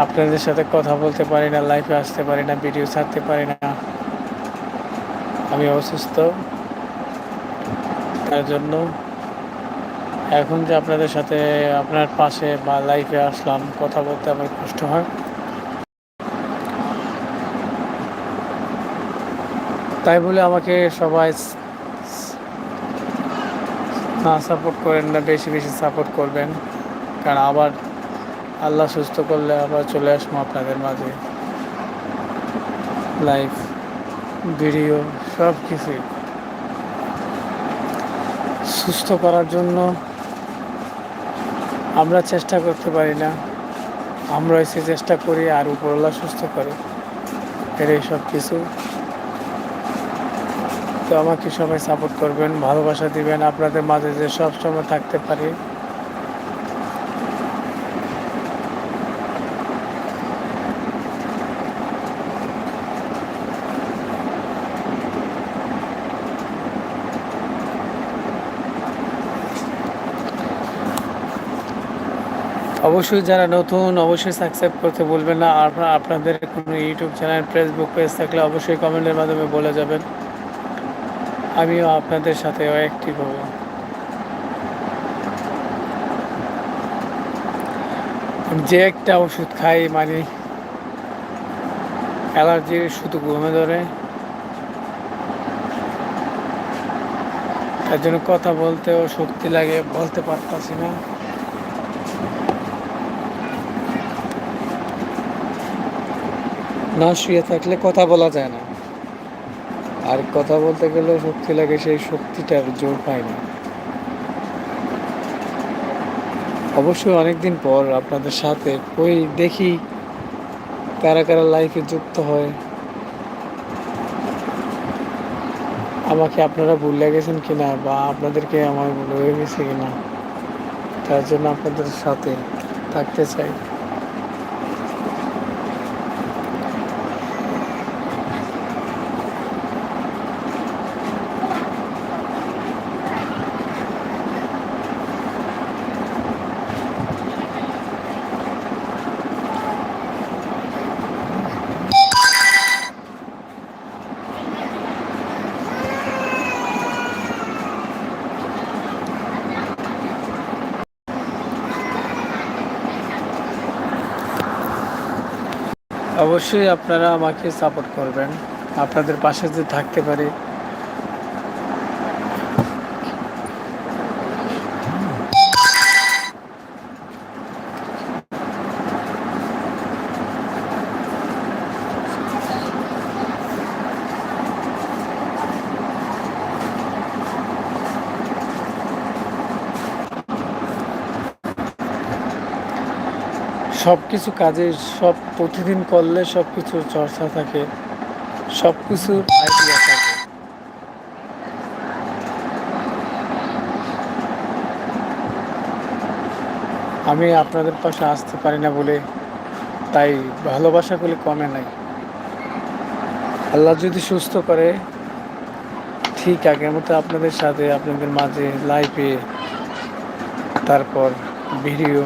আপনাদের সাথে কথা বলতে পারি না লাইফে আসতে পারি না ভিডিও ছাড়তে পারি না। আমি অসুস্থ। তার জন্য এখন যে আপনাদের সাথে আপনার পাশে বা লাইফে আসলাম, কথা বলতে আমার কষ্ট হয়। তাই বলে আমাকে সবাই না সাপোর্ট করেন না, বেশি বেশি সাপোর্ট করবেন। কারণ আবার আল্লাহ সুস্থ করলে আবার চলে আসব আপনাদের মাঝে। লাইভ ভিডিও সব কিছুই সুস্থ করার জন্য আমরা চেষ্টা করতে পারি না। আমরা এসে চেষ্টা করি আর উপরওয়ালা সুস্থ করে। এটাই সব কিছু তো আমাকে সবাই সাপোর্ট করবেন, ভালোবাসা দিবেন, আপনাদের মাঝে যে সব সময় থাকতে পারি। অবশ্যই যারা নতুন, অবশ্যই সাবস্ক্রাইব করতে বলবেন না। আর আপনাদের কোনো ইউটিউব চ্যানেল ফেসবুক পেজ থাকলে অবশ্যই কমেন্টের মাধ্যমে বলে যাবেন। আমিও আপনাদের সাথে অ্যাক্টিভ হব। যে একটা ওষুধ খাই মানে অ্যালার্জির শুধু ঘুমে ধরে। তার জন্য কথা বলতেও শক্তি লাগে, বলতে পারতাছি না। না শুয়ে থাকলে কথা বলা যায় না। আর কথা বলতে গেলেও শক্তি লাগে, সেই শক্তিটার জোর পায় না। অবশ্যই অনেকদিন পর আপনাদের সাথে কই দেখি কারা কারা লাইফে যুক্ত হয়। আমাকে আপনারা ভুলে গেছেন কিনা বা আপনাদেরকে আমার ভুলে গেছে কিনা, তার জন্য আপনাদের সাথে থাকতে চাই। অবশ্যই আপনারা আমাকে সাপোর্ট করবেন। আপনাদের পাশে যে থাকতে পারি সব কিছু কাজে, সব প্রতিদিন করলে সব কিছুর চর্চা থাকে সব কিছুর আইডিয়া থাকে। আমি আপনাদের পাশে আসতে পারি না বলে, তাই ভালোবাসা ভালোবাসাগুলি কমে নাই। আল্লাহ যদি সুস্থ করে, ঠিক আগের মতো আপনাদের সাথে, আপনাদের মাঝে লাইভে তারপর ভিডিও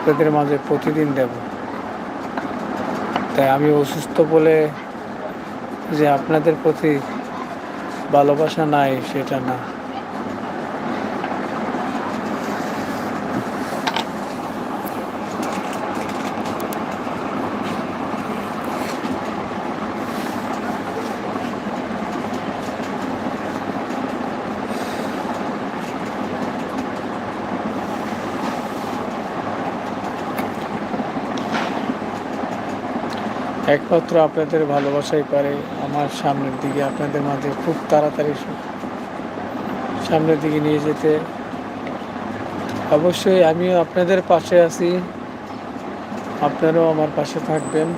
আপনাদের মাঝে প্রতিদিন দেব। তাই আমি অসুস্থ বলে যে আপনাদের প্রতি ভালোবাসা নাই, সেটা না। একমাত্র আপনাদের ভালোবাসাই পারে আমার সামনের দিকে, আপনাদের মাঝে খুব তাড়াতাড়ি সামনের দিকে নিয়ে যেতে। অবশ্যই আমিও আপনাদের পাশে আছি। আপনারাও আমার পাশে থাকবেন।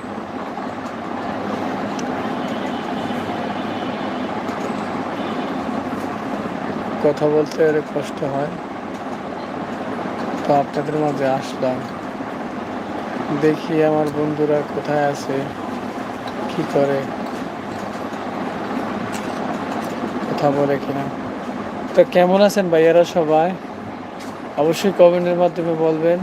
কথা বলতে কষ্ট হয়। তো আপনাদের মাঝে আসলাম। দেখি আমার বন্ধুরা কোথায় আছে, কি করে, কথা বলে কিনা। তো কেমন আছেন ভাইয়ারা সবাই? অবশ্যই কমেন্টের মাধ্যমে বলবেন।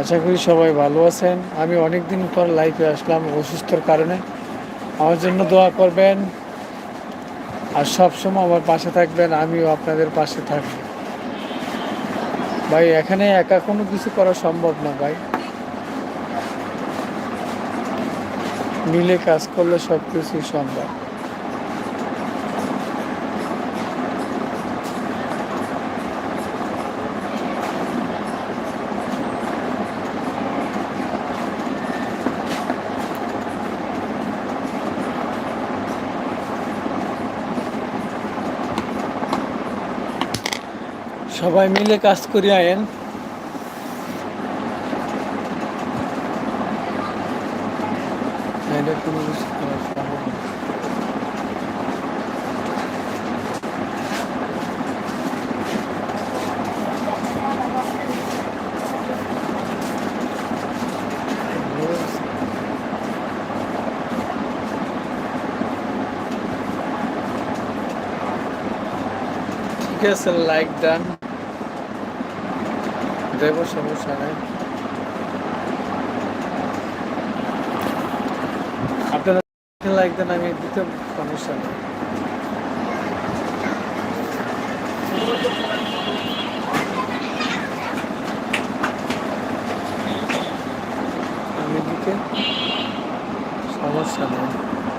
আশা করি সবাই ভালো আছেন। আমি অনেক দিন পর লাইফে আসলাম অসুস্থর কারণে। আমার জন্য দোয়া করবেন। আর সবসময় আমার পাশে থাকবেন, আমিও আপনাদের পাশে থাকব। ভাই, এখানে একা কোনো কিছু করা সম্ভব না ভাই। মিলে কাজ করলে সব কিছুই সম্ভব। সবাই মিলে কাজ করি আয়েন। এটা কোনো কিছু করা সম্ভব না। ঠিক আছে লাইক ডান দেব সমস্যা নেই আপনারা লাইক দেন আমি দিতে সমস্যা নেই আমি দিতে সমস্যা নেই।